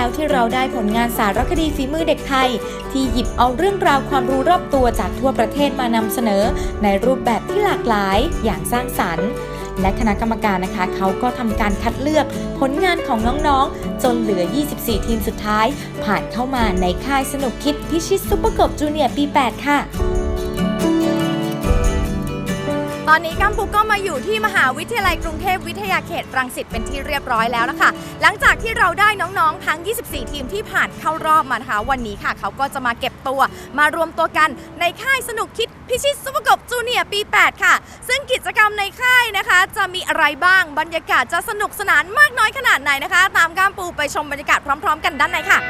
แล้วที่เราได้ผลงานสารคดีฝีมือเด็กไทย ที่หยิบเอาเรื่องราวความรู้รอบตัวจากทั่วประเทศมานำเสนอ ในรูปแบบที่หลากหลายอย่างสร้างสรรค์และคณะกรรมการนะคะเขาก็ทำการคัดเลือกผลงานของน้องๆ จนเหลือ 24 ทีมสุดท้าย ผ่านเข้ามาในค่ายสนุกคิดพิชิตซุปเปอร์กบจูเนียร์ปี 8 ค่ะ ตอนนี้กัมพูก็มาอยู่ที่มหาวิทยาลัยกรุงเทพวิทยาเขตรังสิตเป็นที่เรียบร้อยแล้วนะคะ หลังจากที่เราได้น้องๆ ทั้ง 24 ทีมที่ผ่านเข้ารอบมานะคะวันนี้ค่ะ เขาก็จะมาเก็บตัวมารวมตัวกันในค่ายสนุกคิดพิชิตซุปเปอร์กบจูเนียร์ปี 8 ค่ะ ซึ่งกิจกรรมในค่ายนะคะ จะมีอะไรบ้างบรรยากาศจะสนุกสนานมากน้อยขนาดไหนนะคะ ตามกัมปูไปชมบรรยากาศพร้อม ๆ กันด้านในค่ะ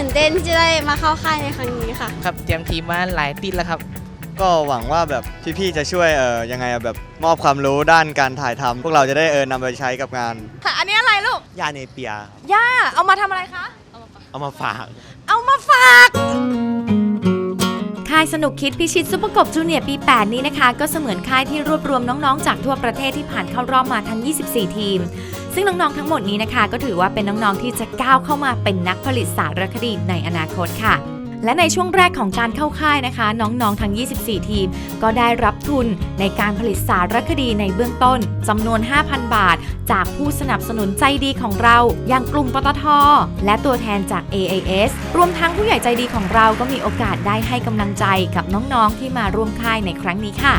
ตื่นเต้นที่จะได้มาเข้าค่ายในครั้งนี้ค่ะ ครับเตรียมทีมมาหลายปีแล้วครับ ก็หวังว่าแบบพี่ๆจะช่วยเออยังไงอะแบบมอบความรู้ด้านการถ่ายทำพวกเราจะได้เออนำไปใช้กับงานค่ะอันนี้อะไรลูกยาเนเปียย่าเอามาทำอะไรคะ เอามาฝาก เอามาฝาก ค่ายสนุกคิดพิชิตซุปเปอร์กบจูเนียร์ปี 8 นี้นะคะ ก็เสมือนค่ายที่รวบรวมน้องๆ จากทั่วประเทศที่ผ่านเข้ารอบมาทั้ง 24 ทีม ซึ่งน้องๆ ทั้งหมดนี้นะคะ ก็ถือว่าเป็นน้องๆ ที่จะก้าวเข้ามาเป็นนักผลิตสารคดีในอนาคตค่ะ และในช่วงแรกของการเข้าค่ายนะคะ น้องๆ ทั้ง 24 ทีม ก็ได้รับทุนในการผลิตสารคดีในเบื้องต้นจำนวน 5,000 บาท จากผู้สนับสนุนใจดีของเรา อย่างกลุ่มปตท และตัวแทนจาก AAS รวมทั้งผู้ใหญ่ใจดีของเราก็มีโอกาสได้ให้กำลังใจกับน้องๆ ที่มาร่วมค่ายในครั้งนี้ค่ะ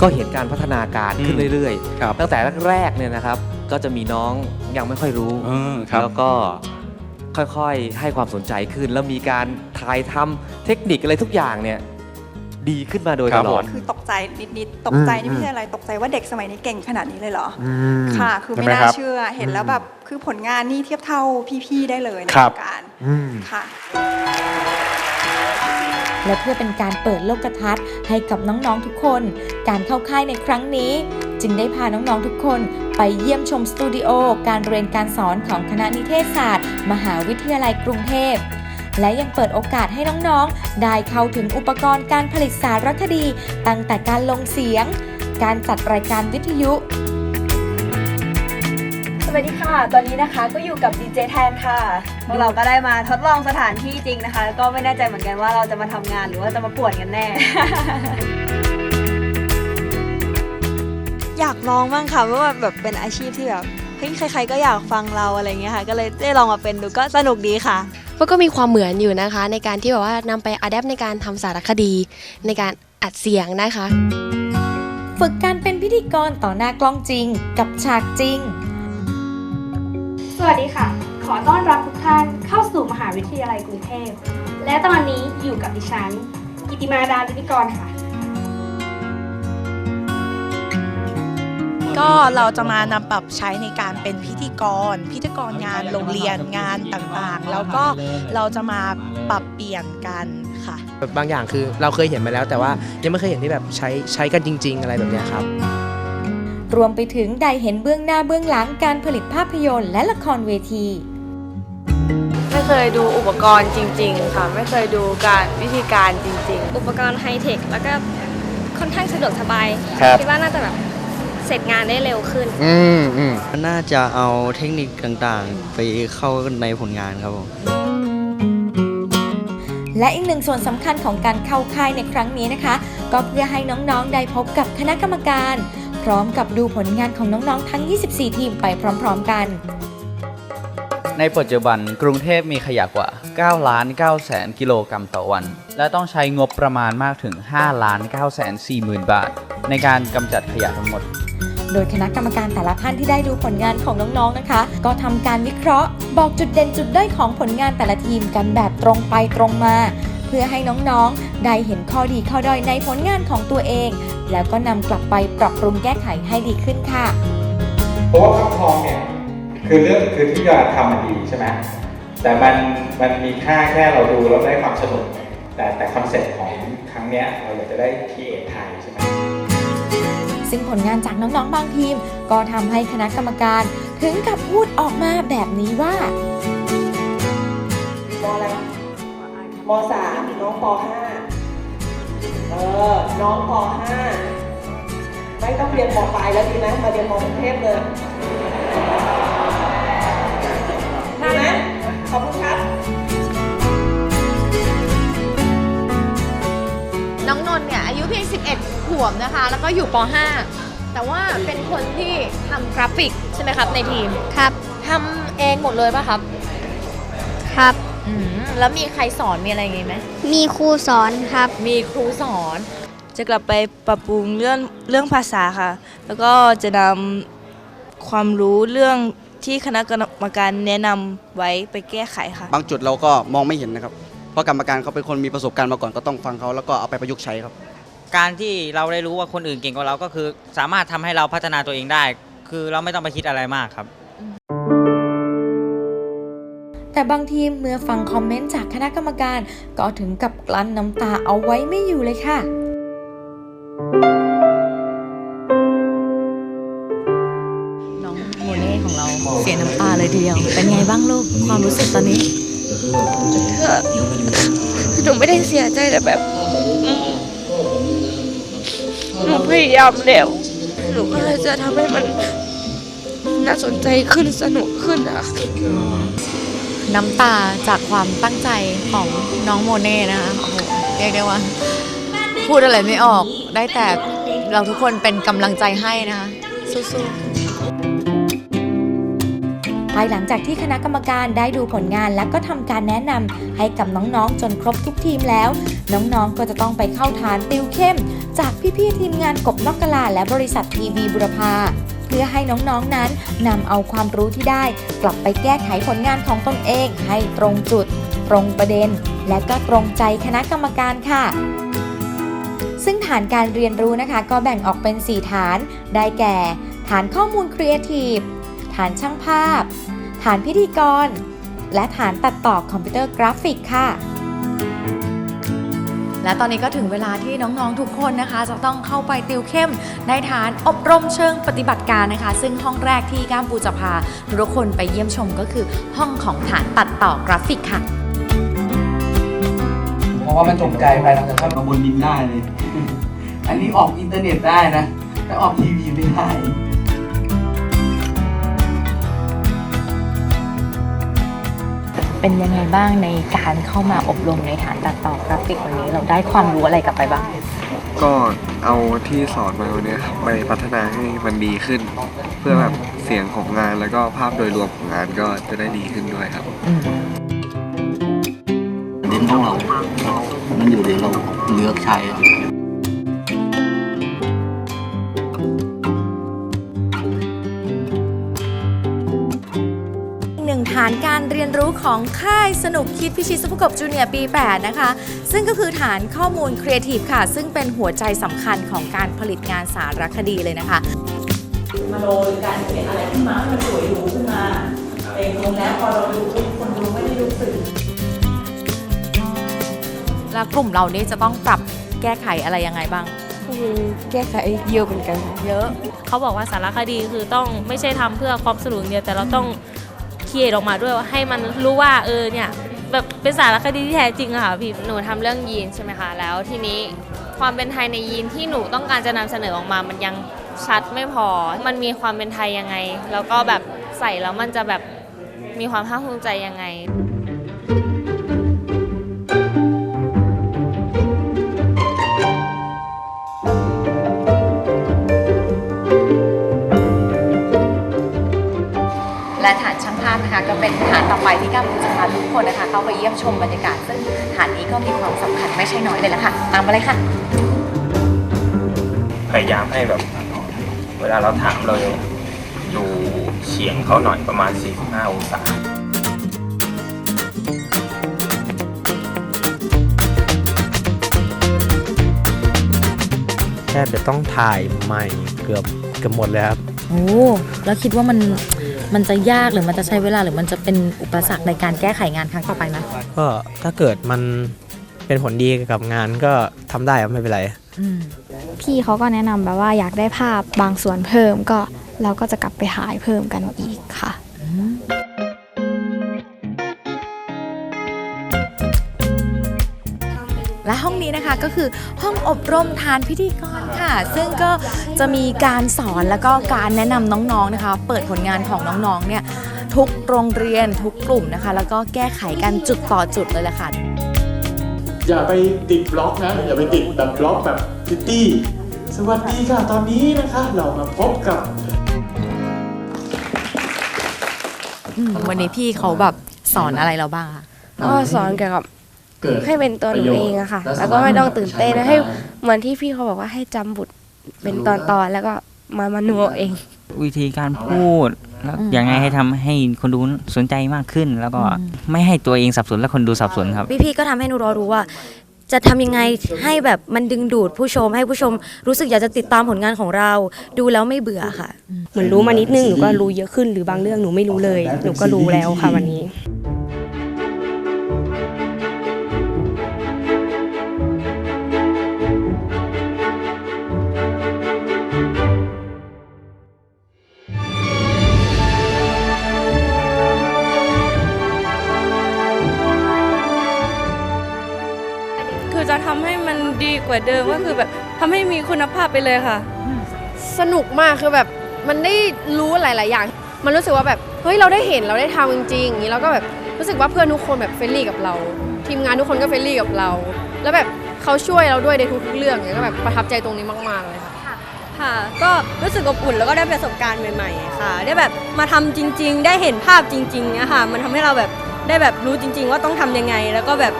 ก็เห็นการพัฒนาการขึ้นอืมเรื่อยครับๆตั้งแต่แรกๆเนี่ยนะครับ ก็จะมีน้องยังไม่ค่อยรู้เออครับแล้วก็ ค่อยๆ ให้ความสนใจขึ้น แล้วมีการถ่ายทำเทคนิคอะไรทุกอย่างเนี่ยดีขึ้นมาโดยครัตบลอด ผม คือตกใจนิดๆ ตกใจอืมนี่ไม่ใช่อะไร ตกใจว่าเด็กสมัยนี้เก่งขนาดนี้เลยเหรอ อืมค่ะ คือไม่ใช่หน่ารับ เชื่อ เห็นแล้วแบบ คือผลงานนี่เทียบเท่าพี่ๆ ได้เลยในครับวงการ อืม ค่ะ และเพื่อเป็นการเปิดโลกทัศน์ให้กับน้องๆทุกคน การเข้าค่ายในครั้งนี้ จึงได้พาน้องๆทุกคนไปเยี่ยมชมสตูดิโอการเรียนการสอนของคณะนิเทศศาสตร์ มหาวิทยาลัยกรุงเทพและยังเปิดโอกาสให้น้องๆ ได้เข้าถึงอุปกรณ์การผลิตสารคดี ตั้งแต่การลงเสียง การจัดรายการวิทยุ สวัสดีค่ะ ตอนนี้นะคะก็อยู่กับดีเจแทนค่ะพวกเราก็ได้มาทดลองสถานที่จริงนะคะ ก็ไม่แน่ใจเหมือนกันว่าเราจะมาทำงานหรือว่าจะมาป่วนกันแน่ อยากลองบ้างค่ะเพราะว่าแบบเป็นอาชีพที่แบบเฮ้ยใครๆก็อยากฟังเราอะไรเงี้ยค่ะ ก็เลยได้ลองมาเป็นดูก็สนุกดีค่ะมันก็มีความเหมือนอยู่นะคะ ในการที่แบบว่านำไปอัดแอปในการทำสารคดีในการอัดเสียงนะคะ ฝึกการเป็นพิธีกรต่อหน้ากล้องจริง กับฉากจริง สวัสดีค่ะ ขอต้อนรับทุกท่านเข้าสู่มหาวิทยาลัยกรุงเทพ และตอนนี้อยู่กับดิฉัน กิติมาดาลิปิกรค่ะ ก็เราจะมานำปรับใช้ในการเป็นพิธีกร พิธีกรงานโรงเรียนงานต่างๆ แล้วก็เราจะมาปรับเปลี่ยนกันค่ะ บางอย่างคือเราเคยเห็นมาแล้วแต่ว่ายังไม่เคยเห็นที่แบบใช้ใช้กันจริง ๆ อะไรแบบเนี้ยครับ รวมไปถึงได้เห็นเบื้องหน้าเบื้องหลังการผลิตภาพยนตร์และละครเวที ไม่เคยดูอุปกรณ์จริง ๆ ค่ะ ไม่เคยดูการวิธีการจริง อุปกรณ์ไฮเทคแล้วก็ค่อนข้างสะดวกสบายครับคิดว่าน่าจะแบบเสร็จงานได้เร็วขึ้น อืมอืม น่าจะเอาเทคนิคต่างๆ ไปเข้าในผลงานครับผม และอีกหนึ่งส่วนสำคัญของการเข้าค่ายในครั้งนี้นะคะ ก็เพื่อให้น้องๆ ได้พบกับคณะกรรมการ พร้อมกับดูผลงานของน้องๆ ทั้ง 24 ทีมไปพร้อมๆกัน ในปัจจุบันกรุงเทพมีขยะกว่า 9 ล้าน9แสนกิโลกรัมต่อวัน และต้องใช้งบประมาณมากถึง 5 ล้าน9แสน4หมื่นบาท ในการกำจัดขยะทั้งหมด โดยคณะกรรมการแต่ละท่านที่ได้ดูผลงานของน้องๆ นะคะ ก็ทำการวิเคราะห์ บอกจุดเด่นจุดด้อยของผลงานแต่ละทีมกันแบบตรงไปตรงมา เพื่อให้น้องๆ ได้เห็นข้อดีข้อด้อยในผลงานของตัวเอง แล้วก็นำกลับไปปรับปรุงแก้ไขให้ดีขึ้นค่ะ เพราะว่าพักทองเนี่ย คือเรื่องคือที่จะทำมันดีใช่ไหมแต่มันมันมีค่าแค่เราดูแล้วได้ความสนุกแต่แต่คอนเซ็ปต์ของครั้งเนี้ยเราอยากจะได้ทีเอไทยใช่ไหมซึ่งผลงานจากน้องๆบางทีม ก็ทำให้คณะกรรมการถึงกับพูดออกมาแบบนี้ว่า มอะไร มสามน้องปห้าเออ น้องป .5 ไม่ต้องเรียนปปลายแล้วดีไหมมาเรียนมกรุงเทพเลยมาไหมขอบคุณครับ น้องนนท์เนี่ยอายุเพียง 11 ขวบนะคะ แล้วก็อยู่ป .5 แต่ว่าเป็นคนที่ทำกราฟิกใช่ไหมครับในทีม ครับ ทำเองหมดเลยป่ะครับ ครับอืม แล้วมีใครสอนมีอะไรอย่างงี้ไหมมีครูสอนครับ มีครูสอน จะกลับไปปรับปรุงเรื่องเรื่องภาษาค่ะ แล้วก็จะนำความรู้เรื่องที่คณะกรรมการแนะนำไว้ไปแก้ไขค่ะ บางจุดเราก็มองไม่เห็นนะครับ เพราะกรรมการเขาเป็นคนมีประสบการณ์มาก่อนก็ต้องฟังเขาแล้วก็เอาไปประยุกต์ใช้ครับ การที่เราได้รู้ว่าคนอื่นเก่งกว่าเราก็คือ สามารถทำให้เราพัฒนาตัวเองได้ คือเราไม่ต้องไปคิดอะไรมากครับ แต่บางทีเมื่อฟังคอมเมนต์จากคณะกรรมการ ก็ถึงกับกลั้นน้ำตาเอาไว้ไม่อยู่เลยค่ะน้องโมเน่ของเราเสียน้ำตาเลยทีเดียว เป็นไงบ้างลูก ความรู้สึกตอนนี้หนูไม่ได้เสียใจแต่แบบหนูพยายามแล้ว หนูก็เลยจะทำให้มันน่าสนใจขึ้นสนุกขึ้นอะ น้ำตาจากความตั้งใจของน้องโมเน่นะคะโอ้โหเรียกได้ว่า พูดอะไรไม่ออกได้แต่เราทุกคนเป็นกำลังใจให้นะคะ สู้ๆภายหลังจากที่คณะกรรมการได้ดูผลงานและก็ทำการแนะนำให้กับน้องๆ จนครบทุกทีมแล้ว น้องๆ ก็จะต้องไปเข้าฐานติวเข้ม จากพี่ๆ ทีมงานกบนอกกลาและบริษัททีวีบุรพา เพื่อให้น้องๆนั้นนำเอาความรู้ที่ได้ กลับไปแก้ไขผลงานของตนเอง ให้ตรงจุด ตรงประเด็น และก็ตรงใจคณะกรรมการค่ะซึ่งฐานการเรียนรู้นะคะ ก็แบ่งออกเป็น 4 ฐาน ได้แก่ ฐานข้อมูลครีเอทีฟ ฐานช่างภาพ ฐานพิธีกร และฐานตัดต่อคอมพิวเตอร์กราฟิกค่ะ และตอนนี้ก็ถึงเวลาที่น้องๆทุกคนนะคะ จะต้องเข้าไปติวเข้มในฐานอบรมเชิงปฏิบัติการนะคะ ซึ่งห้องแรกที่ก้ามปูจะพาทุกคนไปเยี่ยมชมก็คือห้องของฐานตัดต่อกราฟิกค่ะ เพราะว่ามันตกใจไปแล้วแต่ถ้ามาบนดินได้เลย อันนี้ออกอินเทอร์เน็ตได้นะ แต่ออกทีวีไม่ได้ เป็นยังไงบ้างในการเข้ามาอบรมในฐานตัดต่อกราฟิกวันนี้ เราได้ความรู้อะไรกลับไปบ้าง ก็เอาที่สอนมาวันเนี้ยครับไปพัฒนาให้มันดีขึ้น เพื่อแบบเสียงของงานแล้วก็ภาพโดยรวมของงานก็จะได้ดีขึ้นด้วยครับเน้นของเรา มันอยู่ที่เราเลือกใช้ ฐานการเรียนรู้ของค่ายสนุกคิดพิชิตสุภกบจูเนียร์ปี 8 นะคะ ซึ่งก็คือฐานข้อมูลครีเอทีฟค่ะ ซึ่งเป็นหัวใจสำคัญของการผลิตงานสารคดีเลยนะคะ มาโดยการเขียนอะไรขึ้นมาให้มันสวยหรูขึ้นมาเองลงแล้วพอเราดูปุ๊บคนดูไม่ได้รู้สึกแล้วกลุ่มเรานี่จะต้องปรับแก้ไขอะไรยังไงบ้าง แก้ไขเยอะเหมือนกันเยอะ เขาบอกว่าสารคดีคือต้องไม่ใช่ทำเพื่อความสนุกอย่างเดียวแต่เราต้อง เครียออกมาด้วยว่าให้มันรู้ว่าเออเนี่ยแบบเป็นสารคดีที่แท้จริงอะค่ะพี่หนูทำเรื่องยีนใช่ไหมคะแล้วทีนี้ความเป็นไทยในยีนที่หนูต้องการจะนำเสนอออกมามันยังชัดไม่พอ มันมีความเป็นไทยยังไง แล้วก็แบบใส่แล้วมันจะแบบมีความภาคภูมิใจยังไงและฐานชา นะคะก็เป็นฐานต่อไปที่ก้ามปูจะพาทุกคนนะคะ เข้าไปเยี่ยมชมบรรยากาศ ซึ่งฐานนี้ก็มีความสำคัญไม่ใช่น้อยเลยละค่ะ ตามมาเลยค่ะ พยายามให้แบบ เวลาเราถามเราดูเฉียงเขาหน่อยประมาณ 45 องศาแทบจะต้องถ่ายใหม่เกือบเกือบหมดเลยครับ โอ้ แล้วคิดว่ามัน มันจะยากหรือมันจะใช้เวลาหรือมันจะเป็นอุปสรรคในการแก้ไขงานครั้งต่อไปไหมก็ถ้าเกิดมันเป็นผลดีกับงานก็ทำได้ครับไม่เป็นไรพี่เขาก็แนะนำแบบว่าอยากได้ภาพบางส่วนเพิ่มก็เราก็จะกลับไปถ่ายเพิ่มกันอีกค่ะ และห้องนี้นะคะก็คือห้องอบรมทานพิธีกรค่ะ ซึ่งก็จะมีการสอนแล้วก็การแนะนำน้องๆนะคะ เปิดผลงานของน้องๆเนี่ยทุกโรงเรียนทุกกลุ่มนะคะ แล้วก็แก้ไขกันจุดต่อจุดเลยแหละค่ะ อย่าไปติดบล็อกนะ อย่าไปติดแบบบล็อกแบบซิตี้ สวัสดีค่ะ ตอนนี้นะคะ เรามาพบกับอืมวันนี้พี่เขาแบบสอนอะไรเราบ้างคะ ก็สอนเกี่ยวกับ เกิดให้เป็นตัวหนูเองอะค่ะประโยชน์แล้วก็ไม่ต้องตื่นเต้นและสามารถให้เหมือนที่พี่เขาบอกว่าให้จำบทเป็นตอนๆแล้วก็มามาหนูเอาเอง วิธีการพูดแล้วอืมยังไงให้ทำให้คนดูสนใจมากขึ้น แล้วก็ไม่ให้ตัวเองสับสนและคนดูสับสนครับ พี่ๆก็ทำให้หนูรอรู้ว่า จะทำยังไงให้แบบมันดึงดูดผู้ชม ให้ผู้ชมรู้สึกอยากจะติดตามผลงานของเรา ดูแล้วไม่เบื่อค่ะ เหมือนรู้มานิดนึงหนูก็รู้เยอะขึ้นหรือบางเรื่องหนูไม่รู้เลย หนูก็รู้แล้วค่ะวันนี้ ว่าเดิมก็คือแบบทำให้มีคุณภาพไปเลยค่ะ สนุกมากคือแบบมันได้รู้หลาย ๆ อย่าง มันรู้สึกว่าแบบเฮ้ยเราได้เห็นเราได้ทำจริงๆอย่างนี้แล้วก็แบบรู้สึกว่าเพื่อนทุกคนแบบเฟรนลี่กับเรา ทีมงานทุกคนก็เฟรนลี่กับเรา แล้วแบบเขาช่วยเราด้วยในทุกๆเรื่องอย่างเงี้ยก็แบบประทับใจตรงนี้มากๆเลยค่ะ ค่ะ ก็รู้สึกอบอุ่นแล้วก็ได้ประสบการณ์ใหม่ ๆ ค่ะ ได้แบบมาทำจริง ๆ ได้เห็นภาพจริงๆเนี่ยค่ะ มันทำให้เราแบบได้แบบรู้จริง ๆ ว่าต้องทำยังไง แล้วก็แบบ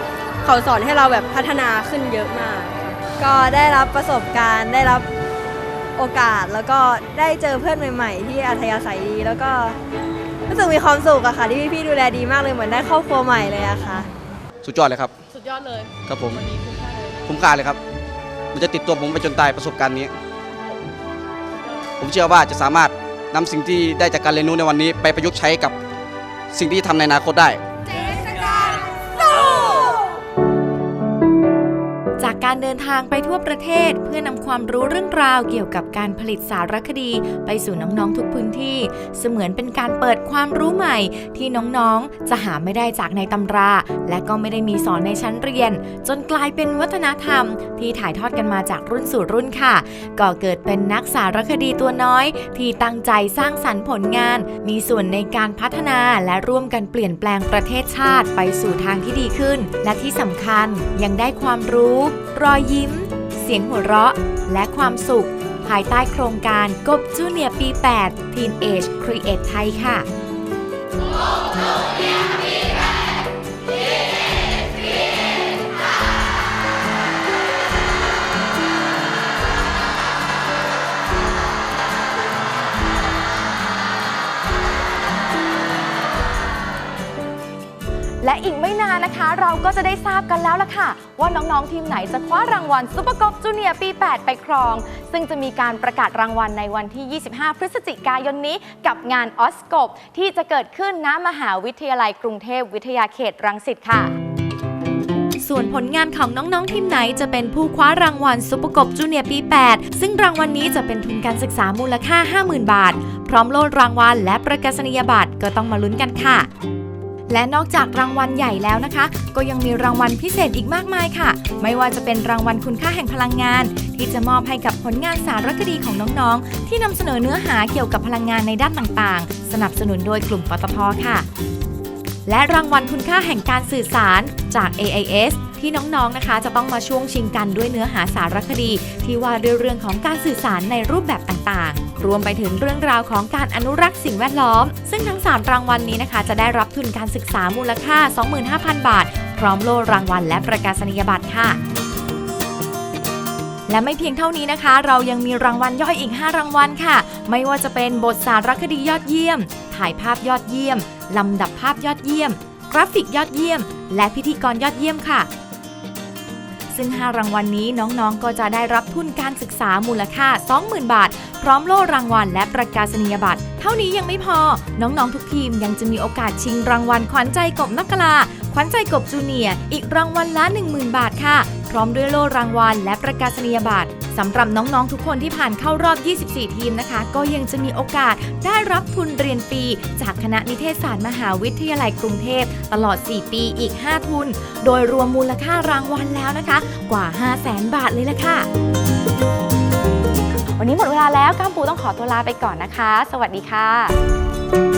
เขาสอนให้เราแบบพัฒนาขึ้นเยอะมาก ก็ได้รับประสบการณ์ ได้รับโอกาสแล้วก็ได้เจอเพื่อนใหม่ ๆ ที่อัธยาศัยดีแล้วก็รู้สึกมีความสุขอะค่ะ ที่พี่ๆดูแลดีมากเลยเหมือนได้ครอบครัวใหม่เลยอะค่ะ สุดยอดเลยครับ สุดยอดเลยครับผมคุ้มค่าเลยครับ มันจะติดตัวผมไปจนตายประสบการณ์นี้ ผมเชื่อว่าจะสามารถนำสิ่งที่ได้จากการเรียนรู้ในวันนี้ ไปประยุกต์ใช้กับสิ่งที่ทำในอนาคตได้ การเดินทางไปทั่วประเทศ เพื่อนำความรู้เรื่องราวเกี่ยวกับการผลิตสารคดี ไปสู่น้องๆทุกพื้นที่ เสมือนเป็นการเปิดความรู้ใหม่ ที่น้องๆ จะหาไม่ได้จากในตำรา และก็ไม่ได้มีสอนในชั้นเรียน จนกลายเป็นวัฒนธรรม ที่ถ่ายทอดกันมาจากรุ่นสู่รุ่นค่ะ ก่อเกิดเป็นนักสารคดีตัวน้อย ที่ตั้งใจสร้างสรรค์ผลงาน มีส่วนในการพัฒนาและร่วมกันเปลี่ยนแปลงประเทศชาติไปสู่ทางที่ดีขึ้น และที่สำคัญยังได้ความรู้รอยยิ้ม เสียงหัวเราะ และความสุข ภายใต้โครงการกบจูเนียปี 8 Teen Age Create ไทยค่ะ และอีกไม่นานนะคะ เราก็จะได้ทราบกันแล้วล่ะค่ะ ว่าน้องๆทีมไหนจะคว้ารางวัลซุปเปอร์กอล์ฟจูเนียร์ปี 8 ไปครอง ซึ่งจะมีการประกาศรางวัลในวันที่ 25 พฤศจิกายนนี้ กับงานออสกปที่จะเกิดขึ้นณมหาวิทยาลัยกรุงเทพวิทยาเขตรังสิตค่ะส่วนผลงานของน้อง ๆ ทีมไหนจะเป็นผู้คว้ารางวัลซุปเปอร์กบจูเนียร์ปี 8 ซึ่งรางวัลนี้จะเป็นทุนการศึกษามูลค่า 50,000 บาท พร้อมโล่รางวัลและประกาศนียบัตรก็ต้องมาลุ้นกันค่ะ และนอกจากรางวัลใหญ่แล้วนะคะ ก็ยังมีรางวัลพิเศษอีกมากมายค่ะ ไม่ว่าจะเป็นรางวัลคุณค่าแห่งพลังงาน ที่จะมอบให้กับผลงานสารคดีของน้องๆ ที่นำเสนอเนื้อหาเกี่ยวกับพลังงานในด้านต่างๆ สนับสนุนโดยกลุ่มปตทค่ะ และรางวัลคุณค่าแห่งการสื่อสารจาก AIS ที่น้องๆนะคะจะต้องมาช่วงชิงกันด้วยเนื้อหาสารคดี ที่ว่าด้วยเรื่องของการสื่อสารในรูปแบบต่างๆ รวมไปถึงเรื่องราวของการอนุรักษ์สิ่งแวดล้อม ซึ่งทั้ง 3 รางวัลนี้นะคะ จะได้รับทุนการศึกษามูลค่า 25,000 บาท พร้อมโล่รางวัลและประกาศนียบัตรค่ะและไม่เพียงเท่านี้นะคะ เรายังมีรางวัลย่อยอีก 5 รางวัลค่ะ ไม่ว่าจะเป็นบทสารคดียอดเยี่ยม ถ่ายภาพยอดเยี่ยม ลำดับภาพยอดเยี่ยม กราฟิกยอดเยี่ยม และพิธีกรยอดเยี่ยมค่ะ ซึ่ง 5 รางวัลนนี้น้องๆก็จะได้รับทุนการศึกษามูลค่า 20,000 บาท พร้อมโล่รางวัลและประกาศนียบัตร เท่านี้ยังไม่พอ น้องๆทุกทีมยังจะมีโอกาสชิงรางวัลขวัญใจกบนักกลาขวัญใจกบจูเนียร์อีกรางวัลละ 10,000 บาทค่ะ พร้อมด้วยโล่รางวัลและประกาศนียบัตรสำหรับน้องๆทุกคนที่ผ่านเข้ารอบ 24 ทีมนะคะ ก็ยังจะมีโอกาสได้รับทุนเรียนฟรีจากคณะนิเทศศาสตร์มหาวิทยาลัยกรุงเทพ ตลอด 4 ปีอีก 5 ทุน โดยรวมมูลค่ารางวัลแล้วนะคะ กว่า 5 0 0แสนบาทเลยละค่ะ วันนี้หมดเวลาแล้วก้ามปูต้องขอตัวลาไปก่อนนะคะ สวัสดีค่ะ